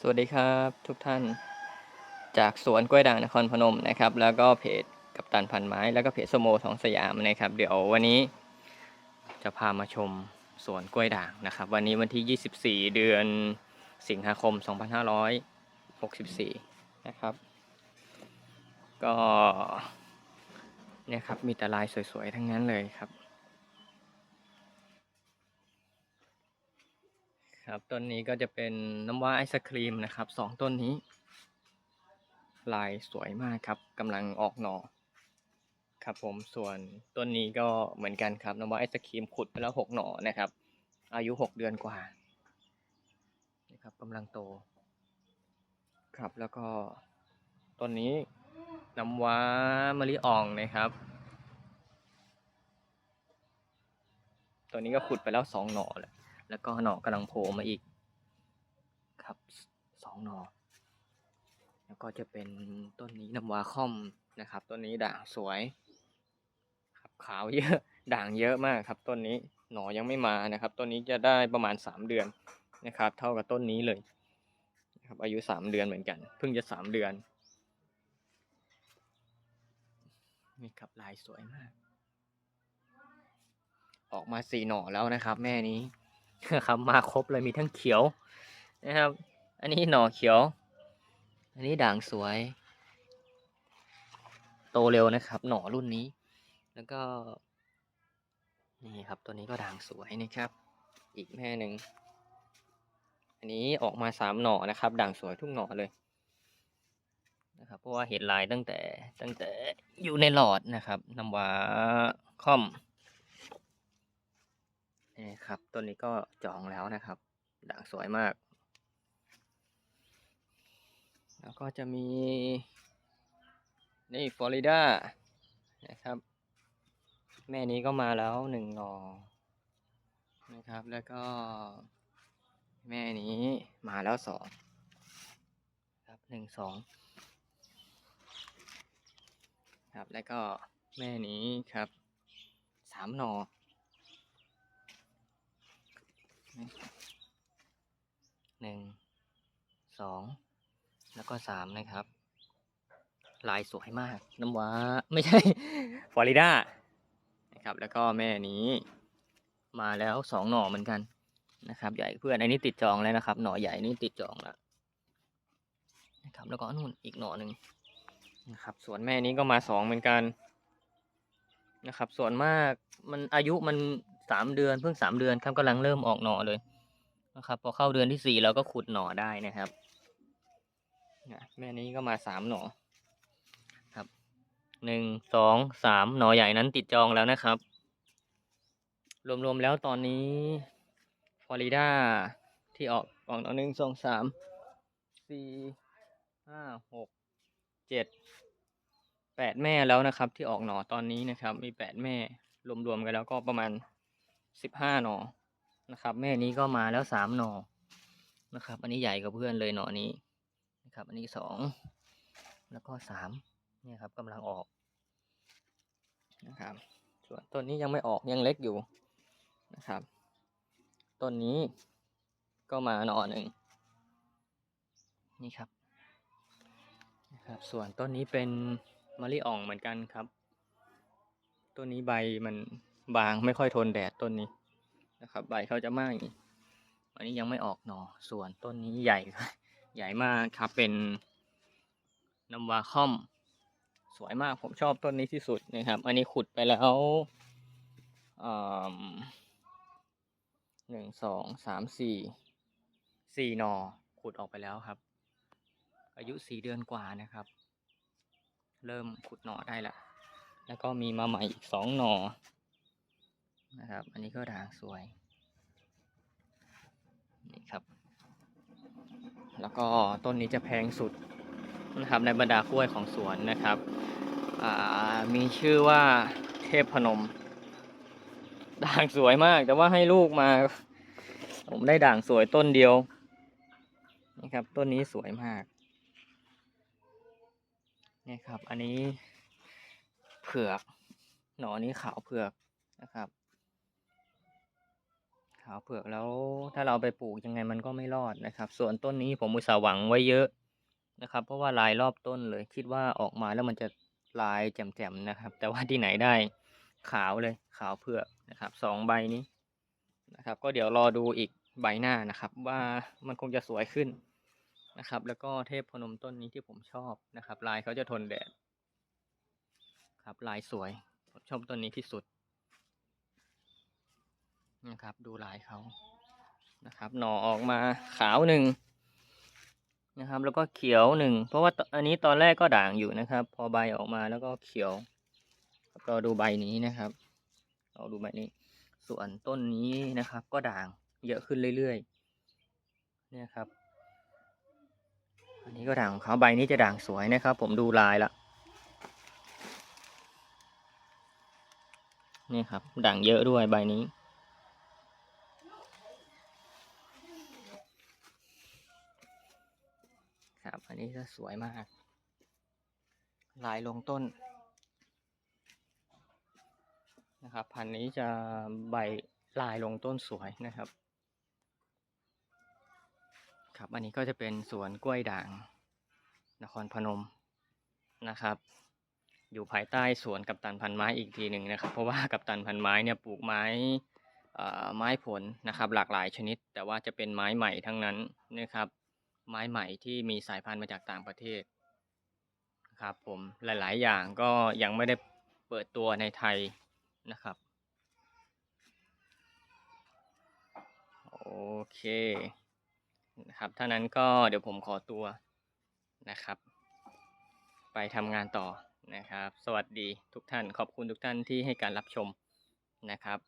สวัสดีครับทุกท่าน จากสวนกล้วยด่างนครพนมนะครับ แล้วก็เพจกับตันพันไม้ แล้วก็เพจสโมของสยามนะครับ เดี๋ยววันนี้จะพามาชมสวนกล้วยด่างนะครับ วันนี้วันที่ 24 เดือนสิงหาคม 2564 นะครับ ก็เนี่ยครับมีแต่ลายสวยๆ ทั้งนั้นเลยครับ ครับต้นนี้ก็จะเป็นน้ำว้าไอศครีมนะครับสองต้นนี้ ลายสวยมากครับกำลังออกหน่อครับผมส่วนต้นนี้ก็เหมือนกันครับน้ำว้าไอศครีมขุดไปแล้วหกหน่อนะครับ อายุหกเดือนกว่านี่ครับกำลังโต ครับแล้วก็ต้นนี้น้ำว้ามะลิอ่องนะครับตัวนี้ก็ขุดไปแล้วสองหน่อแล้ว แล้วก็หน่อกำลังโผล่มาอีกครับสองหน่อ แล้วก็จะเป็นต้นนี้น้ำวาค่อมนะครับ ต้นนี้ด่างสวย ครับขาวเยอะ ด่างเยอะมากครับ ต้นนี้หน่อยังไม่มานะครับ ต้นนี้จะได้ประมาณสามเดือนนะครับ เท่ากับต้นนี้เลยนะครับอายุสามเดือนเหมือนกัน เพิ่งจะสามเดือนนี่ครับลายสวยมาก ออกมาสี่หน่อแล้วนะครับ แม่นี้ ครับมาครบเลยมีทั้งเขียวนะครับ อันนี้หน่อเขียว อันนี้ด่างสวย โตเร็วนะครับ หน่อรุ่นนี้ แล้วก็นี่ครับตัวนี้ก็ด่างสวยนะครับ อีกแม่หนึ่งอันนี้ออกมาสามหน่อนะครับ ด่างสวยทุกหน่อเลยนะครับเพราะว่าเห็นลายตั้งแต่ตั้งแต่อยู่ในหลอดนะครับน้ำว้าค่อม นี่ครับต้นนี้ก็จองแล้วนะครับ ด่างสวยมาก แล้วก็จะมี นี่ฟลอริดานะครับ แม่นี้ก็มาแล้วหนึ่งหนอนะครับ แล้วก็ แม่นี้มาแล้วสองครับหนึ่งสองครับแล้วก็แม่นี้ครับสามหนอ หนึ่งสองแล้วก็สามนะครับ ลายสวยมาก น้ำว้า ไม่ใช่ ฟลอริดานะครับ แล้วก็แม่นี้ มาแล้วสองหน่อเหมือนกันนะครับ ใหญ่เพื่อนอันนี้ติดจองแล้วนะครับ หน่อใหญ่นี่ติดจองแล้วนะครับ แล้วก็นู่นอีกหน่อหนึ่งนะครับ ส่วนแม่นี้ก็มาสองเหมือนกันนะครับ ส่วนมากมันอายุมัน สามเดือนเพิ่งสามเดือนครับกำลังเริ่มออกหน่อเลยนะครับพอเข้าเดือนที่สี่เราก็ขุดหน่อได้นะครับแม่นี้ก็มาสามหน่อครับหนึ่งสองสามหน่อใหญ่นั้นติดจองแล้วนะครับ รวมๆแล้วตอนนี้ฟลอริดาที่ออกออกหน่อหนึ่งสองสามสี่ห้าหกเจ็ดแปดแม่แล้วนะครับ ที่ออกหน่อตอนนี้นะครับ มีแปดแม่รวมๆกันแล้วก็ประมาณ สิบห้าหนอนะครับ แม่นี้ก็มาแล้วสามหนอนะครับ อันนี้ใหญ่กว่าเพื่อนเลยหนอนี้นะครับ อันนี้สองแล้วก็สามเนี่ยครับกำลังออกนะครับ ส่วนต้นนี้ยังไม่ออกยังเล็กอยู่นะครับต้นนี้ก็มาหนอหนึ่งนี่ครับนะครับ ส่วนต้นนี้เป็นมะลิอ่องเหมือนกันครับ ต้นนี้ใบมัน บางไม่ค่อยทนแดดต้นนี้นะครับ ใบเขาจะไหม้อันนี้ยังไม่ออกหน่อส่วนต้นนี้ใหญ่ ใหญ่มากครับเป็นน้ำวาค่อม สวยมากผมชอบต้นนี้ที่สุดนะครับ อันนี้ขุดไปแล้วหนึ่งสองสามสี่สี่หน่อขุดออกไปแล้วครับ อายุสี่เดือนกว่านะครับ เริ่มขุดหน่อได้ละแล้วก็มีมาใหม่อีกสองหน่อ นะครับ อันนี้ก็ด่างสวย นี่ครับ แล้วก็ต้นนี้จะแพงสุดนะครับในบรรดากล้วยของสวนนะครับอ่ามีชื่อว่าเทพพนม ด่างสวยมาก แต่ว่าให้ลูกมา ผมได้ด่างสวยต้นเดียวนะครับ ต้นนี้สวยมากนี่ครับ อันนี้เผือก หนอนี้ขาวเผือกนะครับ ขาวเผือกแล้ว ถ้าเราไปปลูกยังไงมันก็ไม่รอดนะครับ ส่วนต้นนี้ผมอุตส่าห์หวังไว้เยอะนะครับ เพราะว่าลายรอบต้นเลย คิดว่าออกมาแล้วมันจะลายแจ่มๆนะครับ แต่ว่าที่ไหนได้ขาวเลยขาวเผือกนะครับสองใบนี้นะครับ ก็เดี๋ยวรอดูอีกใบหน้านะครับ ว่ามันคงจะสวยขึ้นนะครับ แล้วก็เทพพนมต้นนี้ที่ผมชอบนะครับ ลายเขาจะทนแดดครับลายสวยผมชอบต้นนี้ที่สุด นะครับ ดูลายเขานะครับ หน่อออกมาขาวหนึ่งนะครับ แล้วก็เขียวหนึ่งเพราะว่าตอันนี้ตอนแรกก็ด่างอยู่นะครับ พอใบออกมาแล้วก็เขียวครับเราดูใบนี้นะครับเราดูใบนี้ ส่วนต้นนี้นะครับ ก็ด่างเยอะขึ้นเรื่อยๆเนี่ยครับ อันนี้ก็ด่างของเขาใบนี้จะด่างสวยนะครับ ผมดูลายละนี่ครับด่างเยอะด้วยใบนี้ ครับ อันนี้จะ สวยมาก ลายลงต้น นะครับ พันนี้จะใบลายลงต้นสวยนะครับ ครับ อันนี้ก็จะเป็นสวนกล้วยด่าง นครพนมนะครับ อยู่ภายใต้สวนกับตันพันไม้อีกทีหนึ่งนะครับ เพราะว่ากับตันพันไม้เนี่ยปลูกไม้เอ่อไม้ผลนะครับหลากหลายชนิด แต่ว่าจะเป็นไม้ใหม่ทั้งนั้นนะครับ ไม้ใหม่ที่มีสายพันธุ์มาจากต่างประเทศครับผมหลาย ๆ อย่างก็ยังไม่ได้เปิดตัวในไทยนะครับโอเคนะครับถ้านั้นก็เดี๋ยวผมขอตัวนะครับ ไปทำงานต่อนะครับ สวัสดีทุกท่านขอบคุณทุกท่านที่ให้การรับชมนะครับ